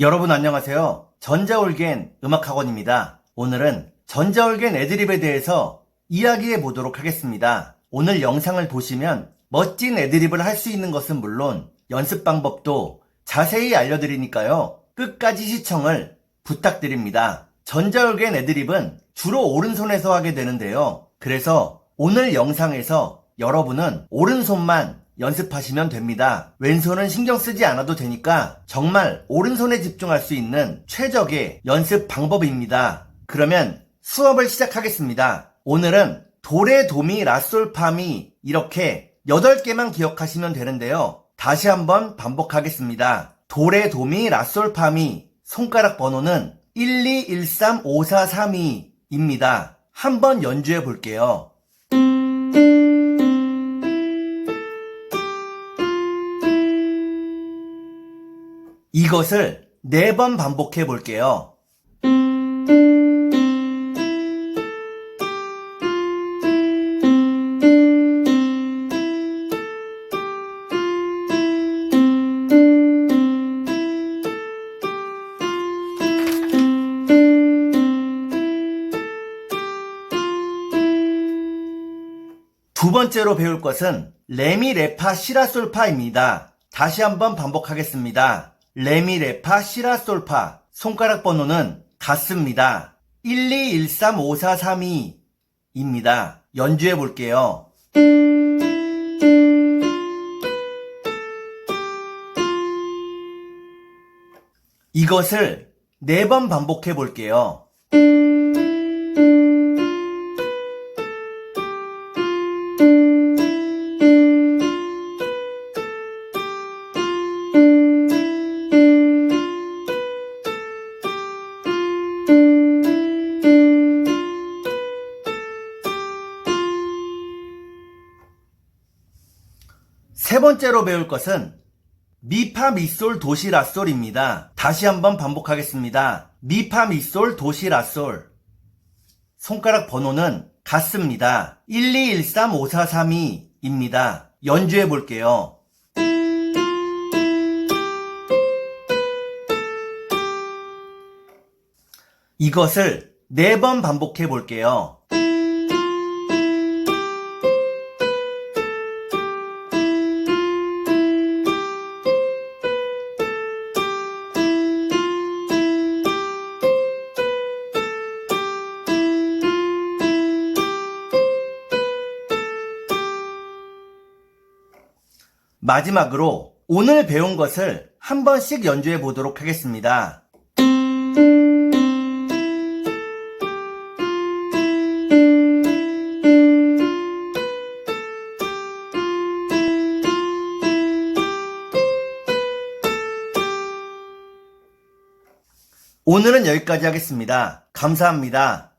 여러분 안녕하세요. 전자올겐 음악학원입니다. 오늘은 전자올겐 애드립에 대해서 이야기해 보도록 하겠습니다. 오늘 영상을 보시면 멋진 애드립을 할 수 있는 것은 물론 연습 방법도 자세히 알려드리니까요. 끝까지 시청을 부탁드립니다. 전자올겐 애드립은 주로 오른손에서 하게 되는데요. 그래서 오늘 영상에서 여러분은 오른손만 연습하시면 됩니다. 왼손은 신경 쓰지 않아도 되니까 정말 오른손에 집중할 수 있는 최적의 연습 방법입니다. 그러면 수업을 시작하겠습니다. 오늘은 도레, 도미, 라솔, 파미 이렇게 8개만 기억하시면 되는데요. 다시 한번 반복하겠습니다. 도레, 도미, 라솔, 파미 손가락 번호는 1, 2, 1, 3, 5, 4, 3, 2입니다. 한번 연주해 볼게요. 이것을 네 번 반복해 볼게요. 두 번째로 배울 것은 레미 레파 시라솔파입니다. 다시 한번 반복하겠습니다. 레미 레파 시라솔파 손가락 번호는 같습니다. 1, 2, 1, 3, 5, 4, 3, 2입니다. 연주해 볼게요. 이것을 네번 반복해 볼게요. 세 번째로 배울 것은 미파 미솔 도시 라솔입니다. 다시 한번 반복하겠습니다. 미파 미솔 도시 라솔. 손가락 번호는 같습니다. 1, 2, 1, 3, 5, 4, 3, 2입니다. 연주해 볼게요. 이것을 네 번 반복해 볼게요. 마지막으로 오늘 배운 것을 한 번씩 연주해 보도록 하겠습니다. 오늘은 여기까지 하겠습니다. 감사합니다.